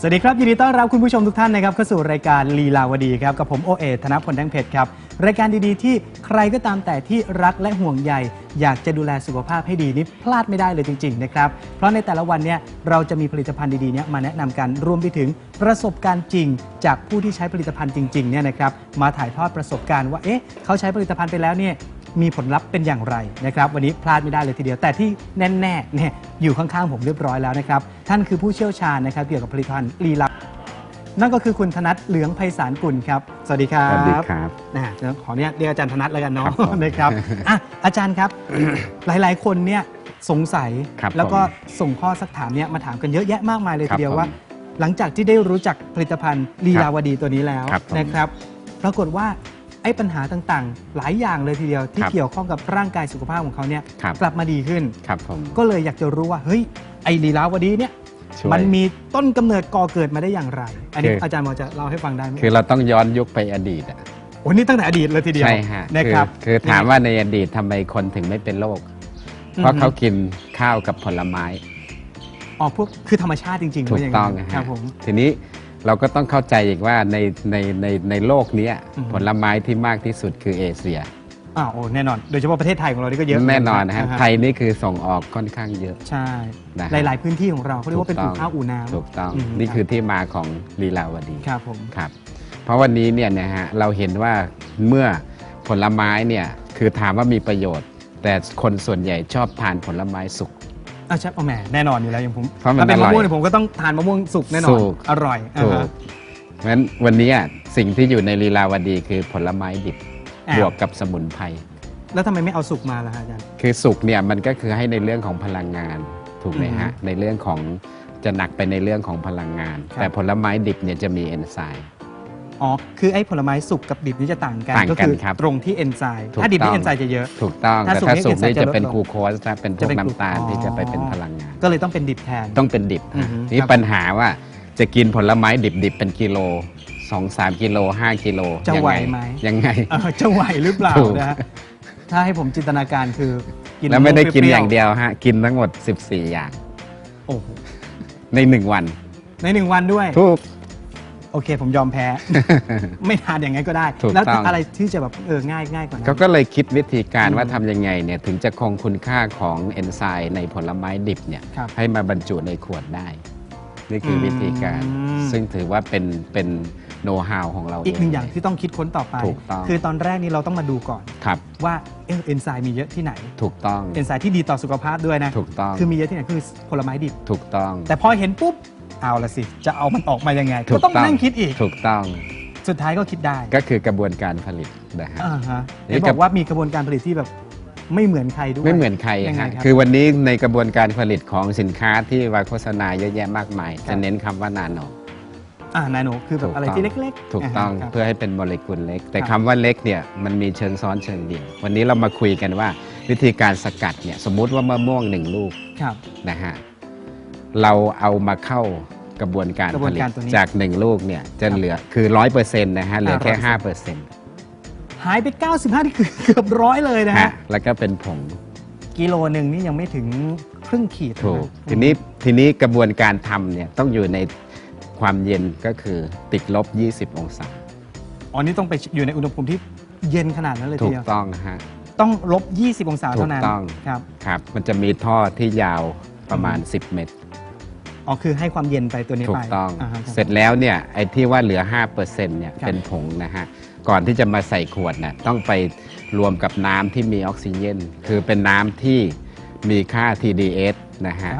สวัสดีครับยินดีต้อนรับคุณผู้ชมทุกท่านนะครับเข้าสู่รายการลีลาวดีครับกับผมโอเอธนพลแดงเพชรครับรายการดีๆ ที่ใครก็ตามแต่ที่รักและห่วงใยอยากจะดูแลสุขภาพให้ดีนี่พลาดไม่ได้เลยจริงๆนะครับเพราะในแต่ละวันเนี่ยเราจะมีผลิตภัณฑ์ดีๆเนี่ยมาแนะนำกันรวมไปถึงประสบการณ์จริง จากผู้ที่ใช้ผลิตภัณฑ์จริงๆเนี่ยนะครับมาถ่ายทอดประสบการณ์ว่าเอ๊ะเขาใช้ผลิตภัณฑ์ไปแล้วเนี่ย มีผลลัพธ์เป็นอย่างไรนะครับวันนี้พลาดไม่ได้เลยทีเดียวแต่ที่แน่ๆเนี่ยอยู่ข้างๆผมเรียบร้อยแล้วนะครับท่านคือผู้เชี่ยวชาญนะครับเกี่ยวกับผลิตภัณฑ์ลีลานั่นก็คือคุณธนัทเหลืองไพศาลกุลครับ สวัสดีครับสวัสดีครับนะเดี๋ยวขอเนี่ยเรียกอาจารย์ธนัทแล้วกันเนาะครับผมนะครับอะอาจารย์ครับ หลายๆ คนเนี่ยสงสัยครับแล้วก็ผมส่งข้อสักถามเนี่ยมาถามกันเยอะแยะมากมายเลยครัทีบเดียวผมว่า หลังจากที่ได้รู้จักผลิตภัณฑ์ลีลาวดีตัวนี้แล้วครับผม นะครับ ปรากฏว่าไอ้ปัญหาต่างๆ หลายอย่างเลยทีเดียวที่ครับเกี่ยวข้องกับร่างกายสุขภาพของเขาเนี่ยครับ กลับมาดีขึ้น ครับผมก็เลยอยากจะรู้ว่าเฮ้ยไอ้ลีลาวดีเนี่ยช่วย มันมีต้นกำเนิดก่อเกิดมาได้อย่างไร อันนี้คืออ อาจารย์หมอจะเล่าให้ฟังได้ไหมคือเราต้องย้อนยุคไปอดีตอะโอ้นี่ตั้งแต่อดีตเลยทีเดียวใช่ฮะนะครับ คือคือถามว่าในอดีตทำไมคนถึงไม่เป็นโรคเพราะเขากินข้าวกับผลไม้อ๋อพวกคือธรรมชาติจริงๆถูว่ากย่าต้องนั้นนะครัฮะบผม ทีนี้ เราก็ต้องเข้าใจอีกว่าในในในในโลกเนี้ยอืม ผลไม้ที่มากที่สุดคือเอเชีย อ้าวโอ้แน่นอน โดยเฉพาะประเทศไทยของเรานี่ก็เยอะแน่นอนนะฮะาไทยนี่คือส่งออกค่อนข้างเยอะ ใช่ นะฮะ หลาย ๆ พื้นที่ของเราเขาเรียกว่าเป็นถูอู่กต้องข้าวอู่น้ำ ถูกต้องอืม นี่คือที่มาของลีลาวดี ครับผม ครับเพราะวันนี้เนี่ยนะฮะเราเห็นว่าเมื่อผลไม้เนี่ยคือถามว่ามีประโยชน์ แต่คนส่วนใหญ่ชอบทานผลไม้สุก อะใช่เอาแหมแน่นอนอยู่แล้วอย่างผมเพราะมันถ้าเป็นอร่มะอยม่วงเนี่ยผมก็ต้องทานมะม่วงสุกแน่นอสุนก อร่อยอ่าถูกฮะเพราะฉะนั้นวันนี้อะสิ่งที่อยู่ในลีลาวดีคือผลไม้ดิบอ้าวบวกกับสมุนไพร แล้วทำไมไม่เอาสุกมาล่ะฮะอาจารย์ คือสุกเนี่ยมันก็คือให้ในเรื่องของพลังงานถูกไหมอือฮึฮะ ในเรื่องของจะหนักไปในเรื่องของพลังงาน ครับ แต่ผลไม้ดิบเนี่ยจะมีเอนไซม์ อ๋อ คือไอ้ผลไม้สุกกับดิบนี่จะต่างกัน ต่างกันก็คือครับตรงที่เอนไซม์ถูกถ้าดิบต้นี่อง เอนไซม์จะเยอะ ถูกต้องถ้าแต่สุกถ้านี่สุกนี่เอนไซม์จะจะเป็นลดลงกลูโคสนะเป็นพจะวกเป็นน้ำตาลกลูที่จะไปเป็นอ๋อพลังงาน ก็เลยต้องเป็นดิบแทน ต้องเป็นดิบอือฮะฮึนี่ครับปัญหาว่าจะกินผลไม้ดิบๆเป็นกิโลสองสามกิโลห้ากิโลจะยังไหวไงไหม ยังไง เออจะไหวหรือเปล่าถูก นะฮะถ้าให้ผมจินตนาการคือกินแล้วไม่ได้กินปรี้อย่างเดียวฮะกินทั้งหมด 14 อย่างโอ้โหใน1วัน ในหนึ่งวันด้วยทุก โอเค ผมยอมแพ้ ไม่ทานอย่างไงก็ได้ ถูกแล้วต้อง อะไรที่จะแบบเออง่ายง่ายกว่านั้เขานก็เลยคิดวิธีการอืมว่าทำยังไงเนี่ยถึงจะคงคุณค่าของเอนไซม์ในผลไม้ดิบเนี่ยครับให้มาบรรจุในขวดได้ นี่คืออม วิธีการ ซึ่งถือว่าเป็นเป็นโน้ตฮาวของเราอีกหนึ่งอย่างเลที่ต้องคิดค้นต่อไป ถูกต้องคือตอนแรกนี้เราต้องมาดูก่อน ครับว่าเออเอนไซม์มีเยอะที่ไหน ถูกต้องเอนไซม์ที่ดีต่อสุขภาพด้วยนะ ถูกต้องคือมีเยอะที่ไหนคือผลไม้ดิบ ถูกต้อง แต่พอเห็นปุ๊บ เอาละสิ จะเอามันออกมายังไงถูก็กต้องต้องนั่งคิดอีก ถูกต้องสุดท้ายก็คิดได้ก็คือกระบวนการผลิตนะฮะ อ่าฮะนี่เห็นกับบอกว่ามีกระบวนการผลิตที่แบบไม่เหมือนใครด้วยไม่เหมือนใครยังไงฮะครับคือวันนี้ในกระบวนการผลิตของสินค้าที่วางโฆษณาเยอะแยะมากมาย ครับจะเน้นคำว่านาโน อ่านาโนคือแบถูบกอะไรต้องที่เล็กๆถูกต้องาฮะครับ เพื่อให้เป็นโมเลกุลเล็ก แต่คครับำว่าเล็กเนี่ยมันมีเชิงซ้อนเชิงเดี่ยววันนี้เรามาคุยกันว่าวิธีการสกัดเนี่ยสมมุติว่ามะม่วงหนึ่งลูกครับ นะฮะ เราเอามาเข้ากระบวนการกระบผวนลิตการตัวนี้จากหนึ่งลูกเนี่ยจะเหลือคือร้อยเปอร์เซ็นต์นะฮะเหลือแค่ อ่าห้าเปอร์เซ็นต์หายไป 95นี่คือเกือบร้อยเลยนะฮะแล้วก็เป็นผง กิโลหนึ่งนี่ยังไม่ถึงครึ่งขีดถูกนะทีนี้ทีนี้กระบวนการทำเนี่ยต้องอยู่ในความเย็นก็คือติดลบ 20 องศา อ๋อนี่ต้องไปอยู่ในอุณหภูมิที่เย็นขนาดนั้นเลยทีถูเดีกยวต้องฮะ ต้องลบ 20 องศาเท่านั้นถูกต้อง ครับ ครับ มันจะมีท่อที่ยาวประมาณอืม10 เมตร อ๋อคือให้ความเย็นไปตัวนี้ถูไปกต้องาฮะคบเสร็จแล้วเนี่ยไอ้ที่ว่าเหลือ 5%เนี่ยครับ เป็นผงนะฮะ ก่อนที่จะมาใส่ขวดน่ะต้องไปรวมกับน้ำที่มีออกซิเจน คือเป็นน้ำที่มีค่า TDS นะฮะ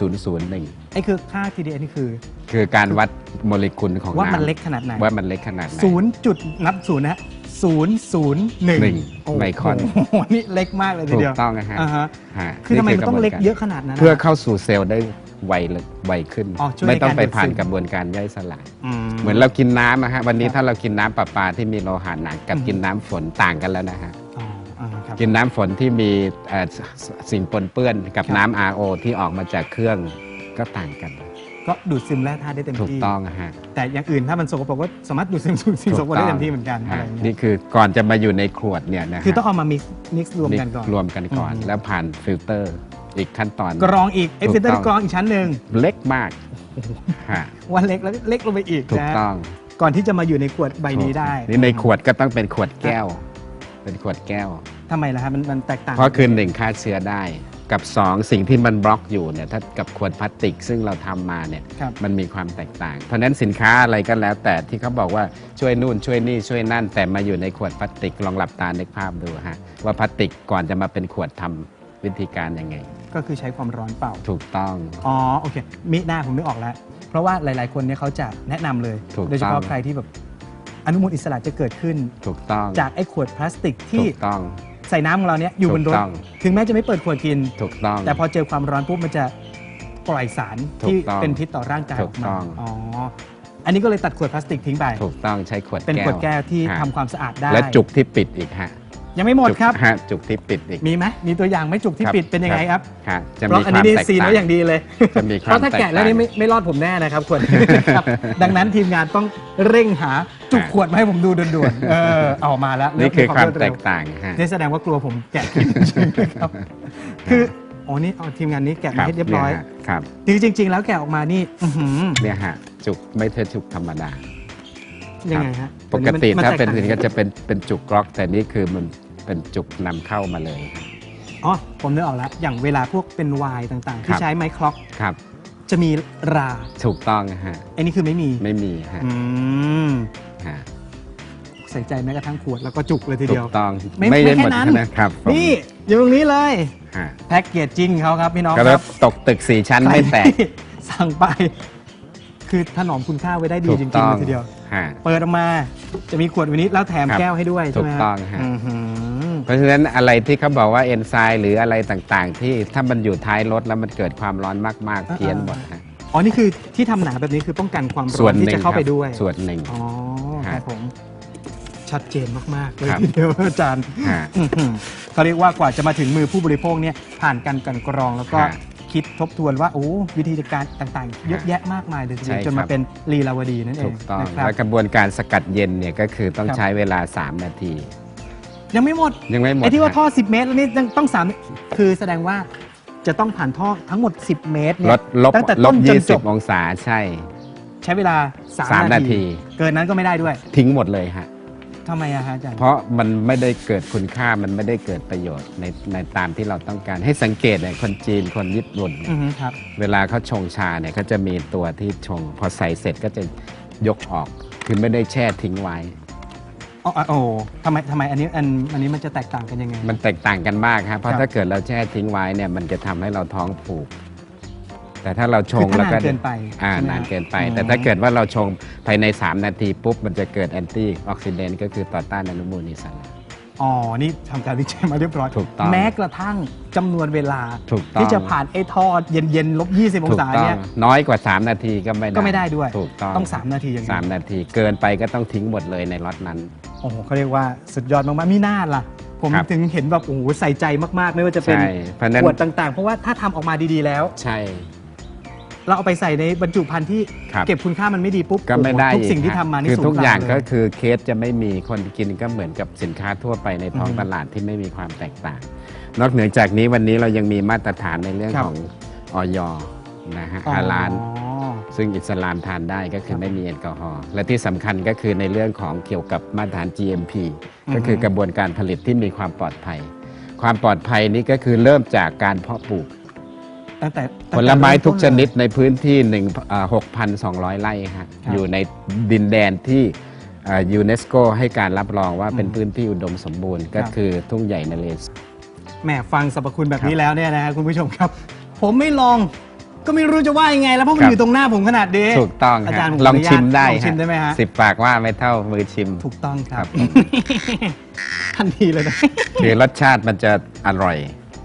0.001 ไอ้คือค่า TDS นี่คือ คือการวัดโมเลกุลของว่ามันน้ำเล็กขนาดไหน ว่ามันเล็กขนาดไหน ศูนย์จุดนับศูนย์นะศูนย์ศูนย์หนึ่งหนึ่งไมครอน โอ้โหนี่เล็กมากเลยทีถูเดีกยวต้องนะฮะอ่าฮะ ฮะคือทำไมมันต้องเล็กระบวารเยอะขนาดนั้นนะเพื่อเข้าสู่เซลล์ได้ ไวเลยไวขึ้น อ๋อช่วยไม่ต้องในการไปผ่านดูดซึม กระบวนการย่อยสลายมเหมือนเรากินน้ำนะฮะวันนี้ครับถ้าเรากินน้ำประปาที่มีโลหะหนักกับอืม กินน้ำฝนต่างกันแล้วนะฮะอ๋ออ่าครับ กินน้ำฝนที่มีเอ่อสสิ่งปนเปื้อนกับครับ น้ำ RO ที่ออกมาจากเครื่องก็ต่างกัน ก็ดูดซึมแร่ธาตุได้เต็มถูกที่ต้องนะฮะ แต่อย่างอื่นถ้ามันสกปรกก็สามารถดูดซึมสิ่งสกปรกได้เต็มที่เหมือนกันอะไรฮะอย่างเงี้นี่ยคือก่อนจะมาอยู่ในขวดเนี่ยนะฮะคือต้องเอามา mix mix รวมกันก่อน รวมกันก่อน อืม แล้วผ่านฟิลเตอร์ อีกขั้นตอนกรองอีกไอ้ถูกฟิลเตอต้ร์องกรองอีกชั้นหนึ่งเล็กมากฮะวันเล็กแล้วเล็กลงไปอีกถูกนะฮะต้องก่อนที่จะมาอยู่ในขวดใบนี้ได้นี่ในขวดก็ต้องเป็นขวดแก้ว เป็นขวดแก้ว ทำไมล่ะฮะมันมันแตกต่าง เพราะคือหนึ่งฆ่าเชื้อได้กับสองสิ่งที่มันบล็อกอยู่เนี่ยถ้ากับขวดพลาสติกซึ่งเราทำมาเนี่ยครับ มันมีความแตกต่าง เพราะฉะนั้นสินค้าอะไรก็แล้ว แต่ที่เขาบอกว่าช่วยนู่นช่วยนี่ช่วยนั่น แต่มาอยู่ในขวดพลาสติกลองหลับตานึกภาพดูฮะว่าพลาสติกก่อนจะมาเป็นขวดทำวิธีการยังไง ก็คือใช้ความร้อนเป่า ถูกต้อง อ๋อโอเคมิหน้าผมนึกออกแล้ว เพราะว่าหลาย ๆ คนเนี่ยเขาจะแนะนำเลย ถูกต้อง โดยเฉพาะใครที่แบบอนุมูลอิสระจะเกิดขึ้น ถูกต้องจากไอ้ขวดพลาสติกถูที่กต้อง ใส่น้ำของเราเนี่ยอยู่บนรถูถกต้อง ถึงแม้จะไม่เปิดขวดกิน ถูกต้อง แต่พอเจอความร้อนปุ๊บมันจะปล่อยสารถูกที่ต้องเป็นพิษต่อร่างกายถูออกกต้มา อง อ๋อ อันนี้ก็เลยตัดขวดพลาสติกทิ้งไป ถูกต้องใช้ขวดเป็นแก้วขวดแก้วที่ฮะทำความสะอาดได้และจุกที่ปิดอีกฮะ ยังไม่หมดจุกครับฮะจุกที่ปิดอีก มีไหมมีตัวอย่างไหมจุกที่ครับปิดเป็นยังไงครับฮะจะเพราะมีอันควานี้มนี่แตกซีนต่างไว้อย่างดีเลยจะมีคเพวามราะถ้าแกะแล้วนี่ไม่ไม่รอดผมแน่นะครับขวดครับดังนั้นทีมงานต้องเร่งหาจุกขวดมาให้ผมดูด่วนๆเออเอามาแล้วนี่คือความเร็แตร็กต่างฮะ นี่แสดงว่ากลัวผมแกะผิดใช่ไหมครับคืออ๋อนี่เอาทีมงานนี้แกะมาให้เรียบร้อยนี่ฮะครับคือจริงๆ แล้วแกะออกมานี่อื้อหือเนี่ยฮะจุกไม่ใช่จุกธรรมดา ยังไงฮะปกติมัถ้าแกเป็นต่งสินก็จะเป็นเป็นจุกกรอก แต่นี่คือมันเป็นจุกนำเข้ามาเลยอ๋อผมนึกออกแล้วอย่างเวลาพวกเป็นไวน์ต่างๆคที่รับใช้ไมค์คล็อกครับ จะมีราถูกต้องฮะไอ้นี่คือไม่มีไม่มีฮะอืมฮะใส่ใจแม้กระทั่งขวดแล้วก็จุกเลยทีถูเดียวกต้องไม่ได้ไม่แค่หมดนั้นนะครับผมนี่อยู่ตรงนี้เลยฮะแพ็กเกจจิ้งเขาครับพี่น้องก็คแล้รัวบตกตึกสี่ชั้นไม่แตกใครที่สั่งไป คือถนอมคุณค่าไว้ได้ดีถูกจริงต้ๆองเลยทีเดียว ฮะ เปิดออกมาจะมีขวดวันนี้แล้วแถมครับแก้วให้ด้วยใช่ไหมถูกต้องฮะอื้อหือ เพราะฉะนั้นอะไรที่เขาบอกว่าเอนไซม์หรืออะไรต่างๆ ที่ถ้ามันอยู่ท้ายรถแล้วมันเกิดความร้อนมากๆเพี้ยนหมดฮะอ๋อนี่คือที่ทำหนาแบบนี้คือป้องกันความร้ส่อวนนหที่นึ่งจะเข้าไปครับด้วย ส่วนหนึ่ง อ๋อคฮะรับผม ชัดเจนมาก ๆ เลยครับ ทีเดียวอาจารย์ฮะ อื้อหือเขาเรียกว่ากว่าจะมาถึงมือผู้บริโภคเนี่ยผ่านการกลันกรองแล้วก็ฮะ คิดทบทวนว่าโอ้วิธีการต่างๆ เยอะแยะมากมายเลยทีเดียวใช่จนครัมาบเป็นลีลาวดีนั่นเอถูงกต้องนะครับและกระบวนการสกัดเย็นเนี่ยก็คือต้องครับใช้เวลา 3 นาที ยังไม่หมด ยังไม่หมดไอ้ที่ว่าฮะท่อ 10 เมตรแล้วนี่ยังต้องสามคือแสดงว่าจะต้องผ่านท่อทั้งหมด 10 เมตรเนี่ลยดลบตั้งแต่ลต้บนจนจบ20 องศาใช่ ใช้เวลาสาม3นานาที ที เกินนั้นก็ไม่ได้ด้วย ทิ้งหมดเลยฮะ ทำไมอะฮะอาจารย์ เพราะมันไม่ได้เกิดคุณค่ามันไม่ได้เกิดประโยชน์ในในตามที่เราต้องการให้สังเกตเนี่ยคนจีนคนญี่ปุ่นเนี่ย อือฮึครับ เวลาเขาชงชาเนี่ยเขาจะมีตัวที่ชง พอใส่เสร็จก็จะยกออก คือไม่ได้แช่ทิ้งไว้ อ๋ออ๋อโอ้ทำไมทำไมอันนี้อันอันนี้มันจะแตกต่างกันยังไง มันแตกต่างกันมากครับเพครัราะบถ้าเกิดเราแช่ทิ้งไว้เนี่ยมันจะทำให้เราท้องผูก แต่ถ้าเราชคืองถ้าแล้วนานก็เกินไปอ่าใช่ไหมนานฮะเกินไปอืมแต่ถ้าเกิดว่าเราชงภายใน 3 นาทีปุ๊บ มันจะเกิดแอนตี้ออกซิเดนต์ก็คือต่อต้านอนุมูลอิสระอ๋อ นี่ทำการวิจัยมาเรียบร้อย ถูกต้อง แม้กระทั่งจำนวนเวลา ถูกต้อง ที่จะผ่านไอ้ทอดเย็นเย็นๆลบ20 องถูกศาต้อเนี่งยน้อยกว่า 3 นาทีก็ไม่ได้ ก็ไม่ได้ด้วย ถูกต้อง ต้อง 3 นาทีอย่างสามนาที เกินไปก็ต้องทิ้งหมดเลยในล็อตนั้น โอ้โหเขาเรียกว่าสุดยอดมากๆ มีหน้าล่ะ ผมครับถึงเห็นแบบโอ้โหใส่ใจมากๆ ไม่ว่าจะเป็นใช่เพราะฉะนั้นขวดต่างๆ เพราะว่าถ้าทำออกมาดีๆแล้ว ใช่ เราเอาไปใส่ในบรรจุภัณฑ์ที่ครับ เก็บคุณค่ามันไม่ดีปุ๊บก็ไม่ได้โอ้โหทุกอีสิ่งที่ฮะทำมานี่คือสูญทุกเปล่อย่างเลก็คือเคสจะไม่มีคนกินก็เหมือนกับสินค้าทั่วไปในท้องอือฮึตลาดที่ไม่มีความแตกต่าง นอกเหนือจากนี้วันนี้เรายังมีมาตรฐานในเรื่องครับของออยนะฮะอ๋อฮาลานซึ่งอิสลามทานได้ก็คือไม่มีแอลกอฮอล์และที่สำคัญก็คือในเรื่องของเกี่ยวกับมาตรฐาน GMP อือฮึ ก็คือกระบวนการผลิตที่มีความปลอดภัย ความปลอดภัยนี้ก็คือเริ่มจากการเพาะปลูก ตั้งแต่ผลไม้ทุกชนิดตั้งในพื้นที่1อ่า6,200 ไร่ฮะครับอยู่ในดินแดนที่ยูเนสโกให้การรับรองว่าเป็นอืมพื้นที่อุดมสมบูรณ์ ก็ครับ คือทุ่งใหญ่นเรศแหมฟังสรรพคุณแบบนี้ครับแล้วเนี่ยนะฮะคุณผู้ชมครับ ผมไม่ลองก็ไม่รู้จะว่ายังไง แล้วเพราะมันครับ อยู่ตรงหน้าผมขนาดนี้ถูกต้องอาฮะจารย์ผมลองขออนุญาตชิมได้ลองชิมได้ไหมฮะ สิบปากว่าไม่เท่ามือชิม ถูกต้องคครัรับบทันทีเลยนะคือรสชาติมันจะอร่อย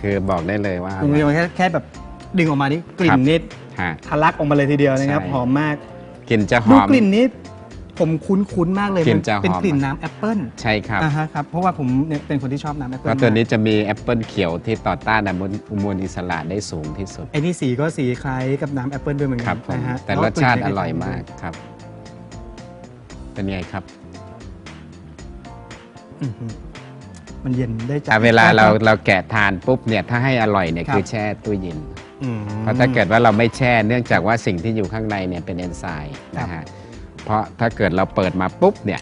คือบอกได้เลยว่า คุณผู้ชมแค่แค่แบบ ดึงออกมานี่กลิ่ครันบนิดฮะ ทะลักออกมาเลยทีเดียวนะครับใช่ หอมมากกลิ่นจะหดูอม กลิ่นนี้ผมคุ้นๆมากเลยกลิ่นจะหอม เป็นกลิ่นน้ำแอปเปิ้ลใช่ครับ อ่าฮะครับเพราะว่าผมเนี่ยเป็นคนที่ชอบน้ำแอปเพเปิ้ลราะตัวมากนี้จะมีแอปเปิลเขียวที่ต่อต้านอนุมูลอิสระได้สูงที่สุดไอ้นี่สีก็สีคล้ายกับน้ำแอปเปิ้ลด้วยเหมือนคกัรับผมนะฮะแต่รสชาติอร่อยมากครับ เป็นไงครับ อื้อหือ มันเย็นได้จัแต่เวลาเราเราแกะทานปุ๊บเนี่ยถ้าให้อร่อยเนี่ยครับคือแช่ตู้เย็นอืมเพราะถ้าเกิดว่าเราไม่แช่เนื่องจากว่าสิ่งที่อยู่ข้างในเนี่ยเป็นเอนไซม์นะฮะเพราะถ้าเกิดเราเปิดมาปุ๊บเนี่ย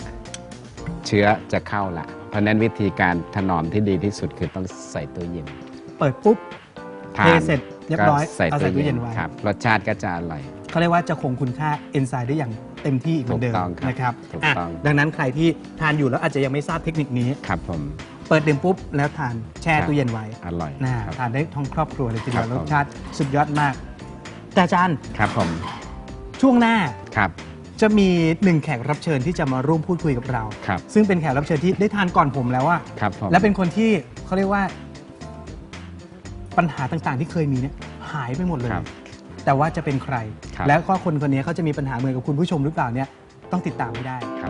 เชื้อจะเข้าละเพราะฉะนั้นวิธีการถนอมที่ดีที่สุดคือต้องใส่ตู้เย็น เปิดปุ๊บทาเทนเสร็จเรียบร้อยก็ใส่เอาตู้ใส่ตู้เย็เย็นนไว้ครับรสชาติก็จะอร่อยเขาเรียกว่าจะคงคุณค่าเอนไซม์ได้อย่างเต็มที่อีกเหมือนเดิมถูกต้องครับนะครับถูกอะต้องดังนั้นใครที่ทานอยู่แล้วอาจจะยังไม่ทราบเทคนิคนี้ครับผม เปิดดื่มปุ๊บแล้วทานแช่ครับตู้เย็นไว้อร่อยนะครับทานได้ทั้งครอบครัวเลยทีเดียวครับรผมสชาติสุดยอดมากแต่อาจารย์ครับผมช่วงหน้าครับจะมีหนึ่งแขกรับเชิญที่จะมาร่วมพูดคุยกับเราครับซึ่งเป็นแขกรับเชิญที่ได้ทานก่อนผมแล้วอะครับผมและเป็นคนที่เขาเรียกว่า ปัญหาต่างๆ ที่เคยมีเนี่ยหายไปหมดเลยครับแต่ว่าจะเป็นใครครับแล้วก็คนคนนี้เขาจะมีปัญหาเหมือนกับคุณผู้ชมหรือเปล่าเนี่ยต้องติดตามให้ได้ครับ